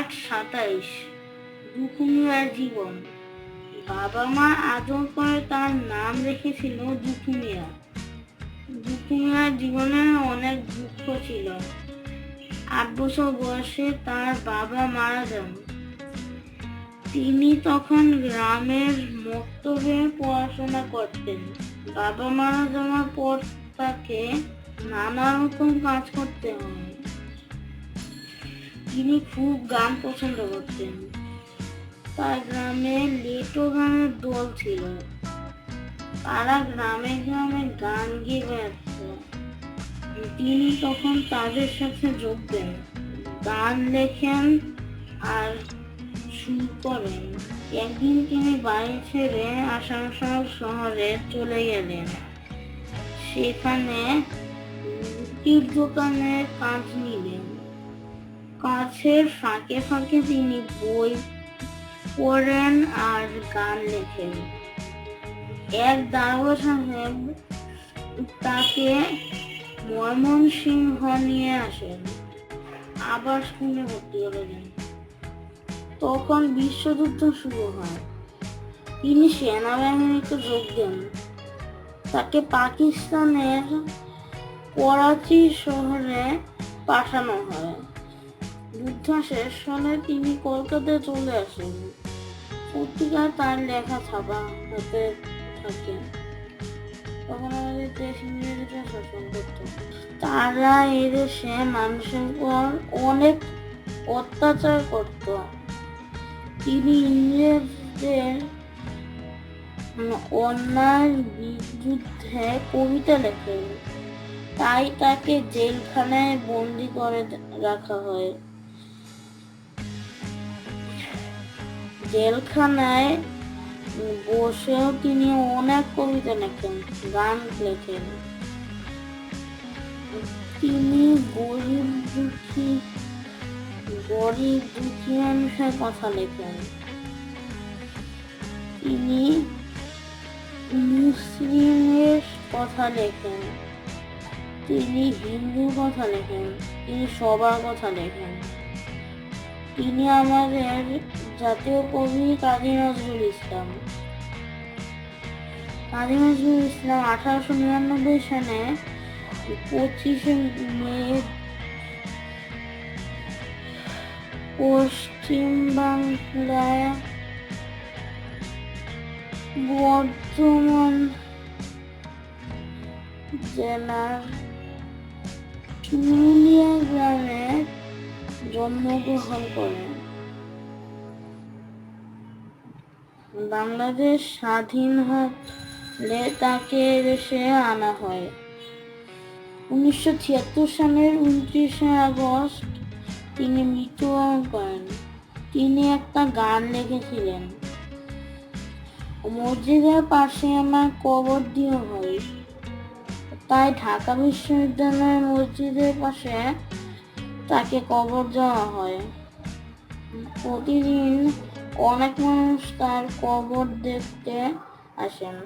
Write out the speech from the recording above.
Part সাতাইশ। দুকুমিয়ার জীবন। বাবা মা আদর করে তার নাম রেখেছিল দুকুমিয়া দুকুমিয়ার জীবনে অনেক দুঃখ ছিল। আট বছর বয়সে তার বাবা মারা যান। তিনি তখন গ্রামের মক্তবে পড়াশোনা করতেন। বাবা মারা যাওয়ার পর তাকে নানা রকম কাজ করতে হয়। তিনি খুব গান পছন্দ করতেন। তার গ্রামে লেটো গানের দল ছিল। তারা গ্রামে গ্রামে গান গিয়ে বেড়াত তিনি তখন তাদের সাথে যোগ দেন, গান লেখেন আর সুর করেন। একদিন তিনি বাড়ি ছেড়ে আসানসোল শহরে চলে গেলেন। সেখানে রুটির দোকানে কাজ নিলেন। কাছের ফাঁকে ফাঁকে তিনি বই পড়েন আর গান লেখেন। এক দারোগা সাহেব তাকে ময়মনসিংহ নিয়ে আসেন। আবার স্কুলে ভর্তি হলেন। তখন বিশ্বযুদ্ধ শুরু হয়। তিনি সেনাবাহিনীতে যোগ দেন। তাকে পাকিস্তানের করাচি শহরে পাঠানো হয়। যুদ্ধ শেষ হলে তিনি কলকাতায় চলে আসেন। পত্রিকায় তার লেখা ছাপা হতে থাকে। তখন আমাদের দেশ ইংরেজরা শাসন করত। তারা এদেশে মানুষের উপর অনেক অত্যাচার করত। তিনি ইংরেজদের অন্যায় বিরুদ্ধে কবিতা লেখেন। তাই তাকে জেলখানায় বন্দি করে রাখা হয়। জেলখানায় বসেও তিনি অনেক কবিতা লেখেন, গান লেখেন। তিনি গরিব দুঃখী গরিব দুঃখী মানুষের কথা লেখেন। তিনি মুসলিমের কথা লেখেন। তিনি হিন্দুর কথা লেখেন। তিনি সবার কথা লেখেন। তিনি আমাদের জাতীয় কবি কাজী নজরুল ইসলাম। কাজী নজরুল ইসলাম আঠারোশো নিরানব্বই সালে পঁচিশে মে পশ্চিম বাংলায় বর্ধমান জেলার চুরুলিয়া গ্রামে জন্মগ্রহণ করেন। বাংলাদেশ স্বাধীন হলে তাকে দেশে আনা হয়। উনিশশো ছিয়াত্তর সালের উনত্রিশে আগস্ট তিনি মৃত্যুবরণ করেন। তিনি একটা গান লিখেছিলেন, মসজিদের পাশে আমার কবর দিয়ে হয় তাই ঢাকা বিশ্ববিদ্যালয়ের মসজিদের পাশে তাকে কবর দেওয়া হয়। প্রতিদিন অনেক মানুষ তার কবর দেখতে আসেন।